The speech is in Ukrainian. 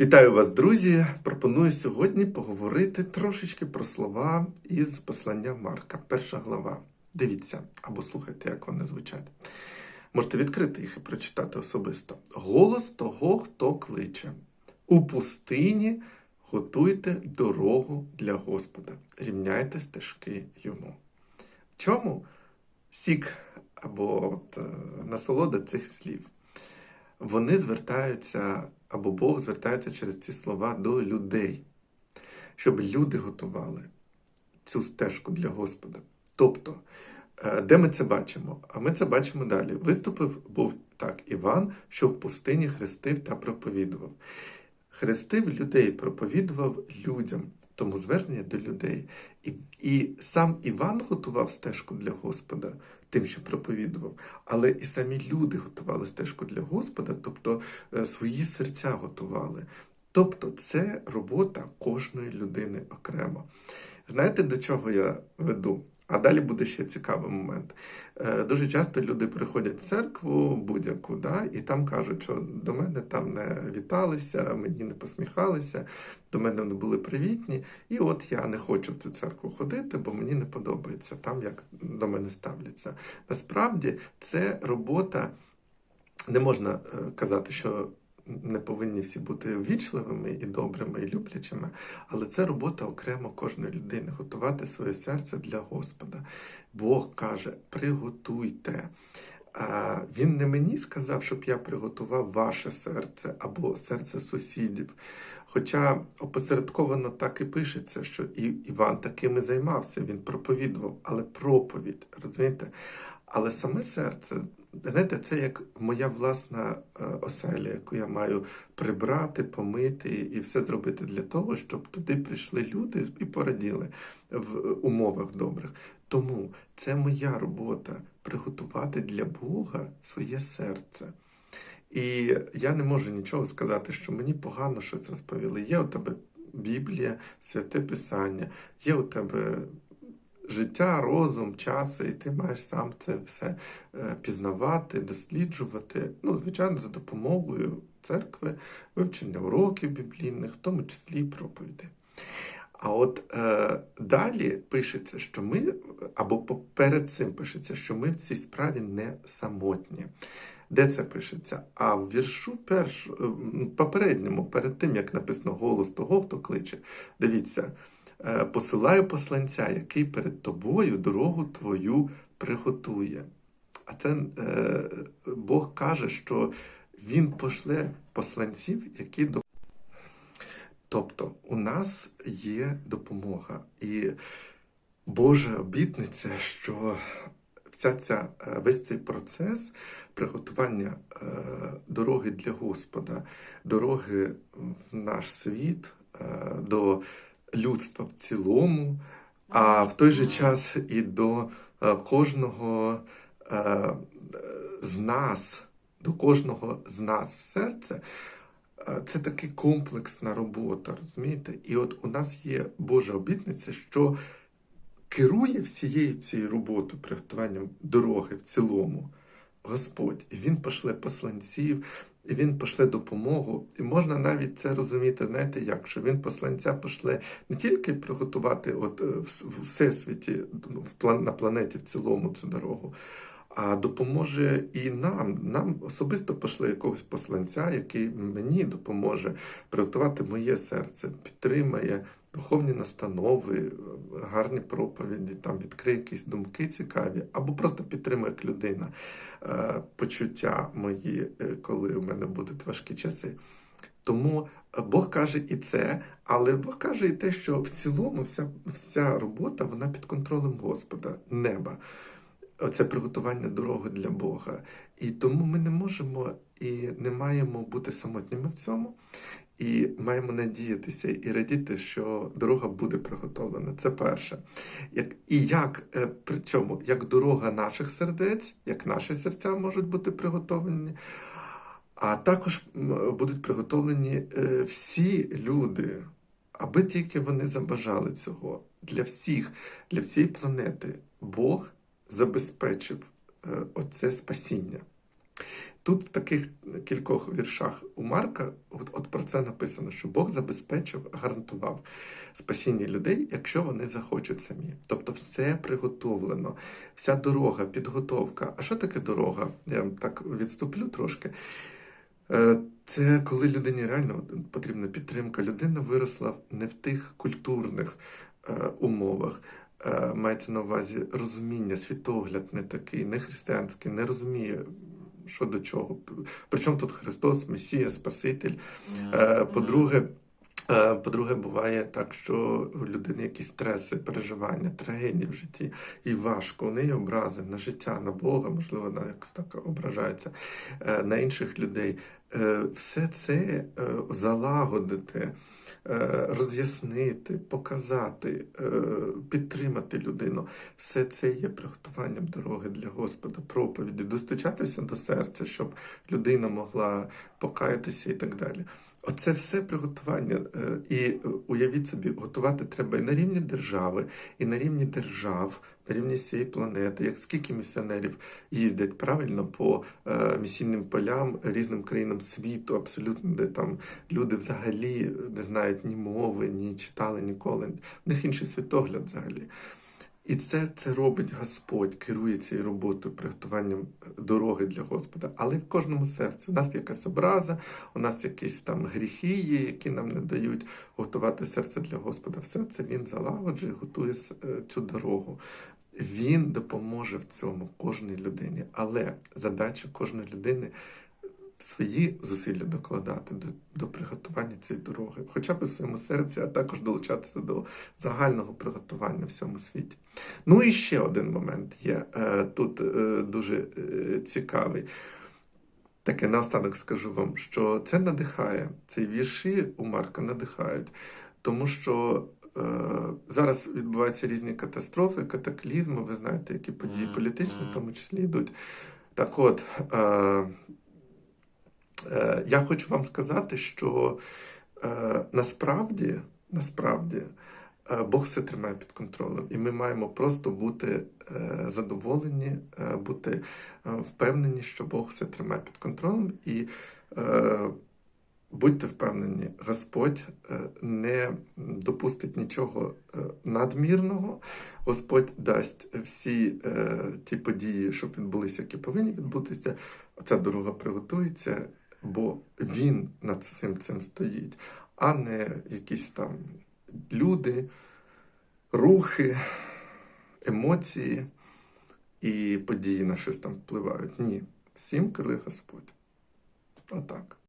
Вітаю вас, друзі! Пропоную сьогодні поговорити трошечки про слова із послання Марка, перша глава. Дивіться або слухайте, як вони звучать. Можете відкрити їх і прочитати особисто. Голос того, хто кличе. У пустині готуйте дорогу для Господа, рівняйте стежки йому. Чому сік або от, е, насолода цих слів? Вони звертаються, або Бог звертається через ці слова до людей, щоб люди готували цю стежку для Господа. Тобто, е, де ми це бачимо? А ми це бачимо далі. Виступив був так Іван, що в пустині хрестив та проповідував. Хрестив людей, проповідував людям, тому звернення до людей. І, і сам Іван готував стежку для Господа, тим, що проповідував, але і самі люди готували стежку для Господа, тобто е, свої серця готували. Тобто це робота кожної людини окремо. Знаєте, до чого я веду? А далі буде ще цікавий момент. Е, Дуже часто люди приходять в церкву будь-яку, да, і там кажуть, що до мене там не віталися, мені не посміхалися, до мене не були привітні. І от я не хочу в цю церкву ходити, бо мені не подобається там, як до мене ставляться. Насправді це робота, не можна е, казати, що не повинні всі бути ввічливими і добрими, і люблячими, але це робота окремо кожної людини готувати своє серце для Господа. Бог каже: приготуйте. Він не мені сказав, щоб я приготував ваше серце або серце сусідів. Хоча опосередковано так і пишеться, що і Іван таким і займався, він проповідував, але проповідь, розумієте? Але саме серце, знаєте, це як моя власна е, оселя, яку я маю прибрати, помити і все зробити для того, щоб туди прийшли люди і пораділи в умовах добрих. Тому це моя робота приготувати для Бога своє серце. І я не можу нічого сказати, що мені погано щось розповіли. Є у тебе Біблія, святе Писання, є у тебе життя, розум, час, і ти маєш сам це все е, пізнавати, досліджувати. Ну, звичайно, за допомогою церкви, вивчення уроків біблійних, в тому числі проповіді. А от е, далі пишеться, що ми, або перед цим пишеться, що ми в цій справі не самотні. Де це пишеться? А в віршу перш, попередньому, перед тим, як написано голос того, хто кличе, дивіться, посилаю посланця, який перед тобою дорогу твою приготує. А це е, Бог каже, що Він пошле посланців, які до. Тобто у нас є допомога. І Божа обітниця, що вся ця, весь цей процес приготування е, дороги для Господа, дороги в наш світ, е, до людства в цілому, а в той же час і до е, кожного з нас, до кожного з нас в серце. Це така комплексна робота, розумієте? І от у нас є Божа обітниця, що керує всією цією роботою, приготуванням дороги в цілому. Господь, і Він пошле посланців, і Він пошле допомогу. І можна навіть це розуміти, знаєте, як що він посланця пошле не тільки приготувати от е, в всесвіті, ну, на планеті в цілому цю дорогу, а допоможе і нам. Нам особисто пошле якогось посланця, який мені допоможе приготувати моє серце, підтримає духовні настанови, гарні проповіді, там відкриє якісь думки цікаві, або просто підтримує як людина е, почуття мої, е, коли у мене будуть важкі часи. Тому Бог каже і це, але Бог каже і те, що в цілому вся вся робота вона під контролем Господа, неба. Оце приготування дороги для Бога. І тому ми не можемо і не маємо бути самотніми в цьому. І маємо надіятися і радіти, що дорога буде приготовлена. Це перше. І як е, при чому, як дорога наших сердець, як наші серця можуть бути приготовлені, а також будуть приготовлені е, всі люди, аби тільки вони забажали цього для всіх, для всієї планети. Бог забезпечив е, оце спасіння. Тут в таких кількох віршах у Марка от, от про це написано, що Бог забезпечив, гарантував спасіння людей, якщо вони захочуть самі. Тобто все приготовлено, вся дорога, підготовка. А що таке дорога? Я так відступлю трошки. Е, Це коли людині реально потрібна підтримка. Людина виросла не в тих культурних е, умовах. Е, Мається на увазі розуміння, світогляд не такий, не християнський, не розуміє, що до чого. Причому тут Христос, Месія, Спаситель. Е, По-друге, е, по-друге, буває так, що у людини якісь стреси, переживання, трагедії в житті, і важко. У неї образи на життя, на Бога, можливо, вона якось так ображається, на інших людей. Е, Все це е, залагодити, е, роз'яснити, показати, підтримати людину. Все це є приготуванням дороги для Господа, проповіді, достучатися до серця, щоб людина могла покаятися і так далі. Оце все приготування. І уявіть собі, готувати треба і на рівні держави, і на рівні держав, рівні всієї планети. Як скільки місіонерів їздять правильно по е, місійним полям різним країнам світу, абсолютно, де там люди взагалі не знають ні мови, ні читали ніколи. В них інший світогляд взагалі. І це, це робить Господь, керує цією роботою, приготуванням дороги для Господа. Але в кожному серці у нас якась образа, у нас якісь там гріхи є, які нам не дають готувати серце для Господа. Все це він залагоджує, готує е, цю дорогу. Він допоможе в цьому кожній людині. Але задача кожної людини свої зусилля докладати до, до приготування цієї дороги, хоча б у своєму серці, а також долучатися до загального приготування в всьому світі. Ну і ще один момент є е, тут е, дуже е, цікавий. Таке наостанок скажу вам, що це надихає. Ці вірші у Марка надихають, тому що зараз відбуваються різні катастрофи, катаклізми. Ви знаєте, які події політичні, в тому числі йдуть. Так от, е, е, я хочу вам сказати, що е, насправді, насправді, е, Бог все тримає під контролем, і ми маємо просто бути е, задоволені, е, бути е, впевнені, що Бог все тримає під контролем. І е, будьте впевнені, Господь е, не допустить нічого е, надмірного. Господь дасть всі е, ті події, щоб відбулися, які повинні відбутися. Ця дорога приготується, бо Він над всім цим стоїть, а не якісь там люди, рухи, емоції і події на щось там впливають. Ні, всім керує Господь. Отак.